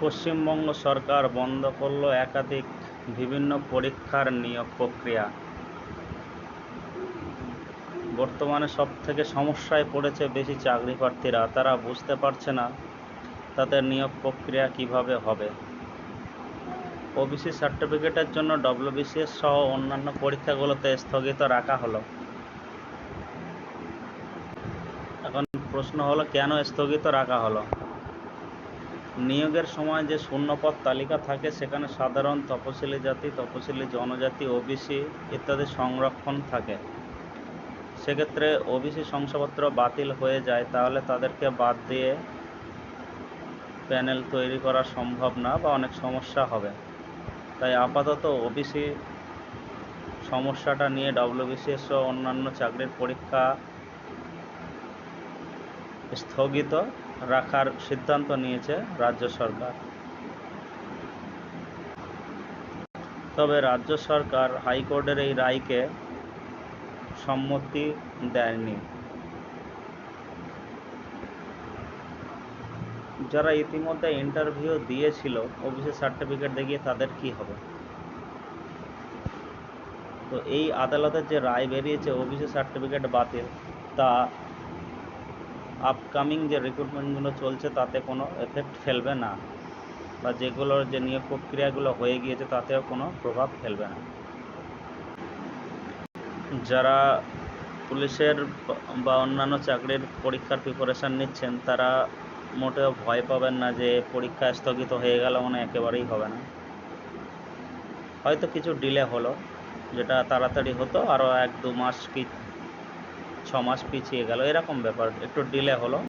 পশ্চিমবঙ্গ সরকার বন্ধ করল একাধিক বিভিন্ন পরীক্ষার নিয়োগ প্রক্রিয়া। বর্তমানে সব থেকে সমস্যায় পড়েছে বেশি চাকরি প্রার্থীরা। তারা বুঝতে পারছে না তাদের নিয়োগ প্রক্রিয়া কীভাবে হবে। ওবিসি সার্টিফিকেটের জন্য ডব্লিউবিসিএস সহ অন্যান্য পরীক্ষাগুলোতে স্থগিত রাখা হলো। এখন প্রশ্ন হলো, কেন স্থগিত রাখা হলো? নিয়োগের সময় যে শূন্যপদ তালিকা থাকে, সেখানে সাধারণ তপশিলি জাতি তপশিলি জনজাতি, ওবিসি ইত্যাদি সংরক্ষণ থাকে। সেক্ষেত্রে ওবিসি শংসাপত্র বাতিল হয়ে যায়, তাহলে তাদেরকে বাদ দিয়ে প্যানেল তৈরি করা সম্ভব না বা অনেক সমস্যা হবে। তাই আপাতত ওবিসি সমস্যাটা নিয়ে ডব্লিউবিসিএস সহ অন্যান্য চাকরির পরীক্ষা স্থগিত। রাখার সিদ্ধান্ত নিয়েছে রাজ্য সরকার। তবে রাজ্য সরকার হাইকোর্টের এই রায়কে সম্মতি দেয়নি। যারা ইতিমধ্যে ইন্টারভিউ দিয়েছিল ওবিসি সার্টিফিকেট দেখিয়ে তাদের কি হবে? তো এই আদালতের যে রায় বেরিয়েছে ওবিসি সার্টিফিকেট বাতিল, তা আপকামিং যে রিক্রুটমেন্টগুলো চলছে, তাতে কোনো এফেক্ট ফেলবে না। বা যেগুলোর যে নিয়োগ প্রক্রিয়াগুলো হয়ে গিয়েছে, তাতেও কোনো প্রভাব ফেলবে না। যারা পুলিশের বা- অন্যান্য চাকরির পরীক্ষার প্রিপারেশান নিচ্ছেন, তারা মোটেও ভয় পাবেন না যে পরীক্ষা স্থগিত হয়ে গেল মানে একেবারেই হবে না। হয়তো কিছু ডিলে হলো, যেটা তাড়াতাড়ি হতো আরও এক দু মাস কি ছ মাস পিছিয়ে গেল এরকম ব্যাপার একটু ডিলে হলো।